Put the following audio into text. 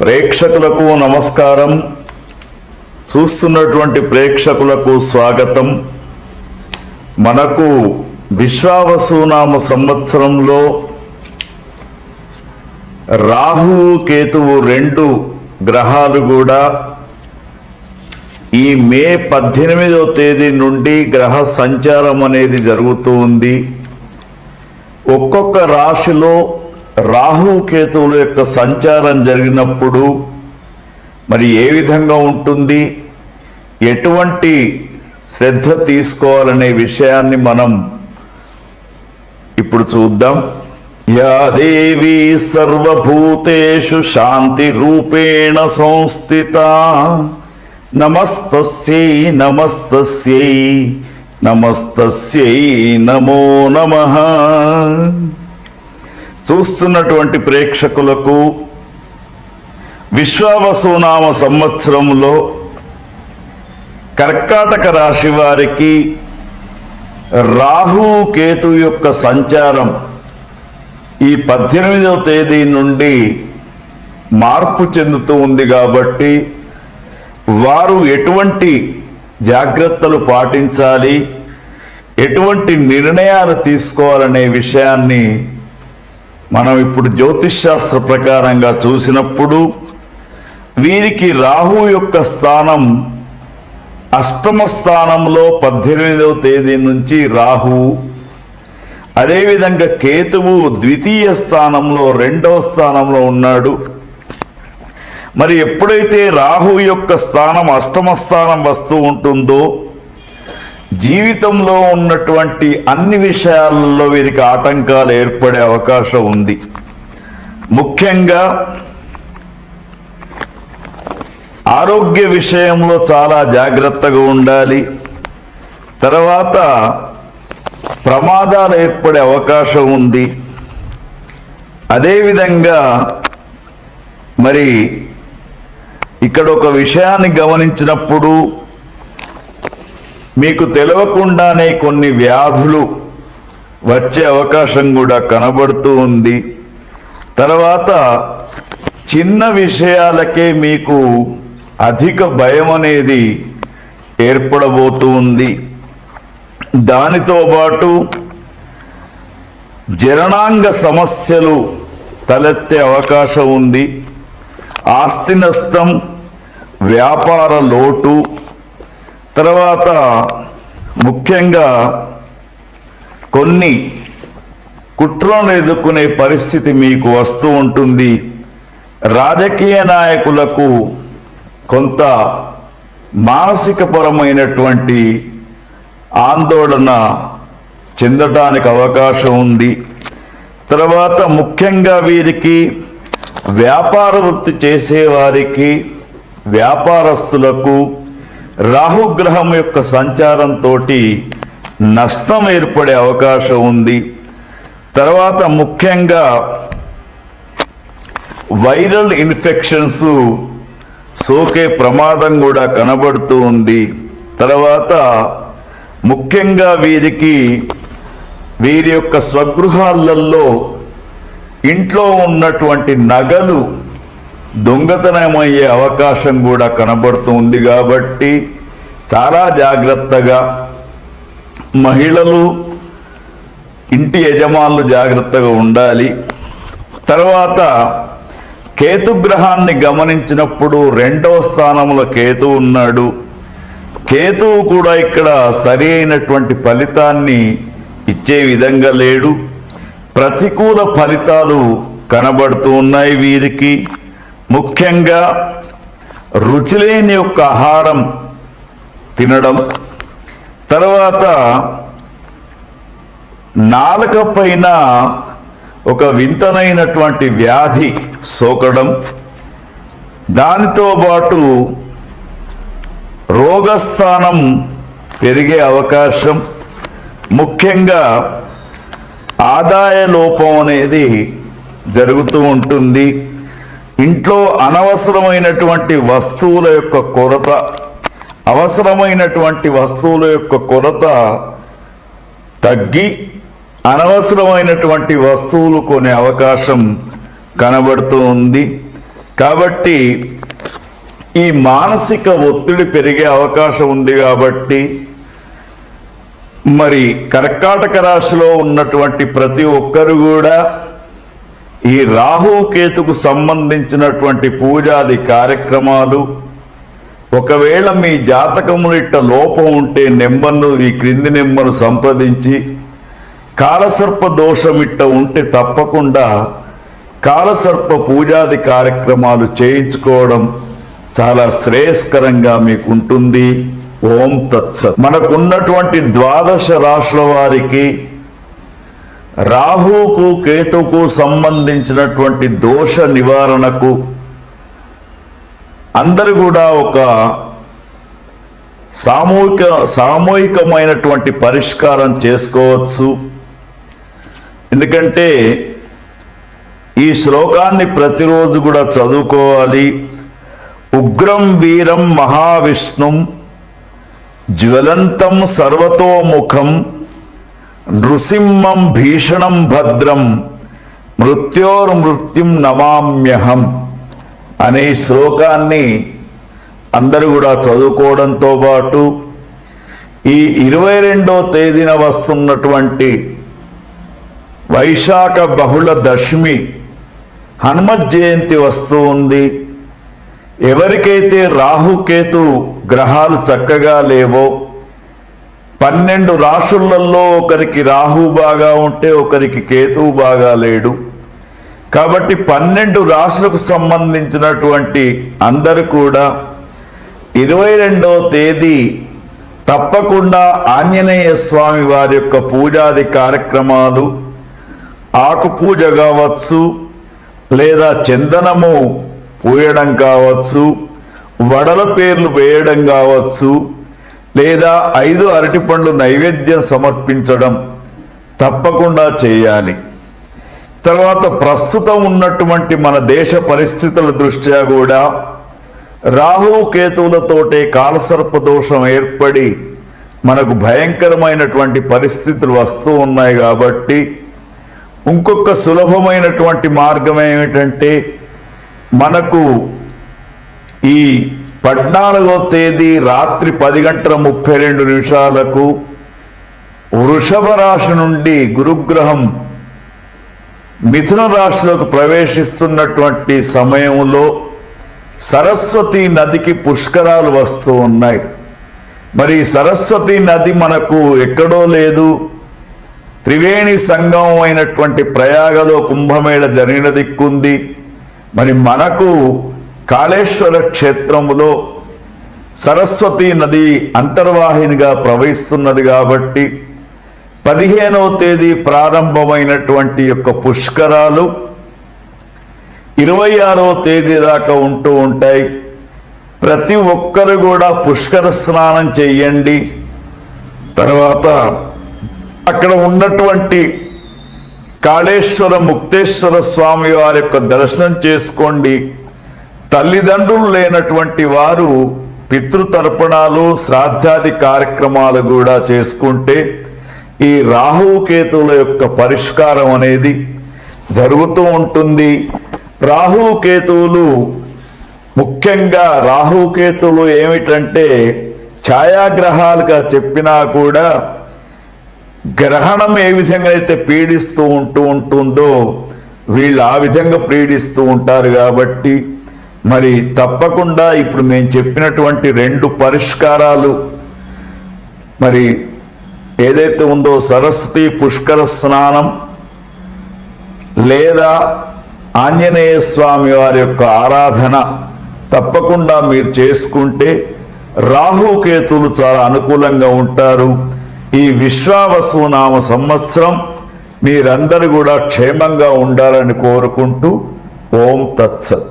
ప్రేక్షకులకు నమస్కారం. చూస్తున్నటువంటి ప్రేక్షకులకు స్వాగతం. మనకు విశ్వావసునామ సంవత్సరంలో రాహువు కేతువు రెండు గ్రహాలు కూడా ఈ మే పద్దెనిమిదవ తేదీ నుండి గ్రహ సంచారం అనేది జరుగుతూ ఉంది. ఒక్కొక్క రాశిలో రాహు కేతువుల యొక్క సంచారం జరిగినప్పుడు మరి ఏ విధంగా ఉంటుంది? ఎటువంటి శ్రద్ధ తీసుకోవాలనే విషయాన్ని మనం ఇప్పుడు చూద్దాం. యా దేవి సర్వభూతేషు శాంతి రూపేణ సంస్థిత. నమస్తస్యై నమస్తస్యై నమస్తస్యై నమో నమ. చూస్తున్నటువంటి ప్రేక్షకులకు విశ్వావసునామ సంవత్సరంలో కర్కాటక రాశి వారికి రాహు కేతు యొక్క సంచారం ఈ పద్దెనిమిదవ తేదీ నుండి మార్పు చెందుతూ ఉంది కాబట్టి వారు ఎటువంటి జాగ్రత్తలు పాటించాలి ఎటువంటి నిర్ణయాలు తీసుకోవాలనే విషయాన్ని మనం ఇప్పుడు జ్యోతిష్ శాస్త్ర ప్రకారంగా చూసినప్పుడు వీరికి రాహు యొక్క స్థానం అష్టమ స్థానంలో పద్దెనిమిదవ తేదీ నుంచి రాహు. అదేవిధంగా కేతువు ద్వితీయ స్థానంలో రెండవ స్థానంలో ఉన్నాడు. మరి ఎప్పుడైతే రాహు యొక్క స్థానం అష్టమ స్థానం వస్తూ ఉంటుందో జీవితంలో ఉన్నటువంటి అన్ని విషయాలలో వీరికి ఆటంకాలు ఏర్పడే అవకాశం ఉంది. ముఖ్యంగా ఆరోగ్య విషయంలో చాలా జాగ్రత్తగా ఉండాలి. తర్వాత ప్రమాదాలు ఏర్పడే అవకాశం ఉంది. అదేవిధంగా మరి ఇక్కడ ఒక విషయాన్ని గమనించినప్పుడు మీకు తెలియకుండానే కొన్ని వ్యాధులు వచ్చే అవకాశం కూడా కనబడుతూ ఉంది. తర్వాత చిన్న విషయాలకే మీకు అధిక భయం అనేది ఏర్పడబోతూ ఉంది దానితో పాటు జరణాంగ సమస్యలు తలెత్తే అవకాశం ఉంది. ఆస్తి నష్టం వ్యాపార లోటు తర్వాత ముఖ్యంగా కొన్ని కుట్రలను ఎదుర్కొనే పరిస్థితి మీకు వస్తూ ఉంటుంది. రాజకీయ నాయకులకు కొంత మానసికపరమైనటువంటి ఆందోళన చెందటానికి అవకాశం ఉంది. తర్వాత ముఖ్యంగా వీరికి వ్యాపార వృత్తి చేసేవారికి వ్యాపారస్తులకు రాహుగ్రహం యొక్క సంచారంతో నష్టం ఏర్పడే అవకాశం ఉంది. తర్వాత ముఖ్యంగా వైరల్ ఇన్ఫెక్షన్స్ సోకే ప్రమాదం కూడా కనబడుతూ ఉంది. తర్వాత ముఖ్యంగా వీరికి వీరి యొక్క స్వగృహాలలో ఇంట్లో ఉన్నటువంటి నగలు దొంగతనమయ్యే అవకాశం కూడా కనబడుతుంది కాబట్టి చాలా జాగ్రత్తగా మహిళలు ఇంటి యజమానులు జాగ్రత్తగా ఉండాలి. తర్వాత కేతుగ్రహాన్ని గమనించినప్పుడు రెండవ స్థానంలో కేతు ఉన్నాడు. కేతువు కూడా ఇక్కడ సరి అయినటువంటి ఫలితాన్ని ఇచ్చే విధంగా లేడు. ప్రతికూల ఫలితాలు కనబడుతూ ఉన్నాయి వీరికి. ముఖ్యంగా రుచిలేని యొక్క ఆహారం తినడం తర్వాత నాలుక పైన ఒక వింతనైనటువంటి వ్యాధి సోకడం దానితో పాటు రోగస్థానం పెరిగే అవకాశం ముఖ్యంగా ఆదాయ లోపం అనేది జరుగుతూ ఉంటుంది. ఇంట్లో అనవసరమైనటువంటి వస్తువుల యొక్క కొరత అవసరమైనటువంటి వస్తువుల యొక్క కొరత తగ్గి అనవసరమైనటువంటి వస్తువులు కొనే అవకాశం కనబడుతూ ఉంది. కాబట్టి ఈ మానసిక ఒత్తిడి పెరిగే అవకాశం ఉంది కాబట్టి మరి కర్కాటక రాశిలో ఉన్నటువంటి ప్రతి ఒక్కరు కూడా ఈ రాహుకేతుకు సంబంధించినటువంటి పూజాది కార్యక్రమాలు ఒకవేళ మీ జాతకములు ఇట్ట లోపం ఉంటే నెంబర్ను ఈ క్రింది నెంబర్ను సంప్రదించి కాలసర్ప దోషం ఇట్ట ఉంటే తప్పకుండా కాలసర్ప పూజాది కార్యక్రమాలు చేయించుకోవడం చాలా శ్రేయస్కరంగా మీకు ఉంటుంది ఓం తత్సత్. మనకున్నటువంటి ద్వాదశ రాశుల వారికి రాహుకు కేతుకు సంబంధించినటువంటి దోష నివారణకు అందరు కూడా ఒక సామూహిక సామూహికమైనటువంటి పరిష్కారం చేసుకోవచ్చు. ఎందుకంటే ఈ శ్లోకాన్ని ప్రతిరోజు కూడా చదువుకోవాలి. ఉగ్రం వీరం మహావిష్ణుం జ్వలంతం సర్వతోముఖం నృసింహం భీషణం భద్రం మృత్యోర్మృత్యుం నమామ్యహం అనే శ్లోకాన్ని అందరూ కూడా చదువుకోవడంతో పాటు ఈ ఇరవై రెండో తేదీన వస్తున్నటువంటి వైశాఖ బహుళ దశమి హనుమత్ జయంతి వస్తూ ఉంది. ఎవరికైతే రాహుకేతు గ్రహాలు చక్కగా లేవో పన్నెండు రాశులలో ఒకరికి రాహు బాగా ఉంటే ఒకరికి కేతువు బాగా లేడు. కాబట్టి పన్నెండు రాశులకు సంబంధించినటువంటి అందరు కూడా ఇరవై రెండవ తేదీ తప్పకుండా ఆంజనేయ స్వామి వారి యొక్క పూజాది కార్యక్రమాలు ఆకుపూజ కావచ్చు లేదా చందనము పూయడం కావచ్చు వడల పేర్లు వేయడం కావచ్చు లేదా ఐదు అరటిపండ్లు నైవేద్యం సమర్పించడం తప్పకుండా చేయాలి. తర్వాత ప్రస్తుతం ఉన్నటువంటి మన దేశ పరిస్థితుల దృష్ట్యా కూడా రాహువు కేతువులతోటే కాలసర్ప దోషం ఏర్పడి మనకు భయంకరమైనటువంటి పరిస్థితులు వస్తూ ఉన్నాయి కాబట్టి ఇంకొక సులభమైనటువంటి మార్గం ఏమిటంటే మనకు ఈ పద్నాలుగో తేదీ రాత్రి పది గంటల ముప్పై రెండు నిమిషాలకు వృషభ రాశి నుండి గురుగ్రహం మిథున రాశిలోకి ప్రవేశిస్తున్నటువంటి సమయంలో సరస్వతి నదికి పుష్కరాలు వస్తూ ఉన్నాయి. మరి సరస్వతి నది మనకు ఎక్కడో లేదు. త్రివేణి సంగమం అయినటువంటి ప్రయాగలో కుంభమేళ జరిగిన దిక్కుంది. మరి మనకు కాళేశ్వర క్షేత్రములో సరస్వతి నది అంతర్వాహినిగా ప్రవహిస్తున్నది కాబట్టి పదిహేనవ తేదీ ప్రారంభమైనటువంటి యొక్క పుష్కరాలు ఇరవై ఆరవ తేదీ దాకా ఉంటూ ఉంటాయి. ప్రతి ఒక్కరు కూడా పుష్కర స్నానం చెయ్యండి. తర్వాత అక్కడ ఉన్నటువంటి కాళేశ్వర ముక్తేశ్వర స్వామి వారి యొక్క దర్శనం చేసుకోండి. తల్లిదండ్రులు లేనటువంటి వారు పితృతర్పణాలు శ్రాద్ధాది కార్యక్రమాలు కూడా చేసుకుంటే ఈ రాహుకేతువుల యొక్క పరిష్కారం అనేది జరుగుతూ ఉంటుంది. రాహుకేతువులు ముఖ్యంగా రాహుకేతువులు ఏమిటంటే ఛాయాగ్రహాలుగా చెప్పినా కూడా గ్రహణం ఏ విధంగా అయితే పీడిస్తూ ఉంటూ ఉంటుందో వీళ్ళు ఆ విధంగా పీడిస్తూ ఉంటారు కాబట్టి మరి తప్పకుండా ఇప్పుడు మేము చెప్పినటువంటి రెండు పరిష్కారాలు మరి ఏదైతే ఉందో సరస్వతి పుష్కర స్నానం లేదా ఆంజనేయ స్వామి వారి యొక్క ఆరాధన తప్పకుండా మీరు చేసుకుంటే రాహుకేతులు చాలా అనుకూలంగా ఉంటారు. ఈ విశ్వావసు నామ సంవత్సరం మీరందరూ కూడా క్షేమంగా ఉండాలని కోరుకుంటూ ఓం తత్సత్.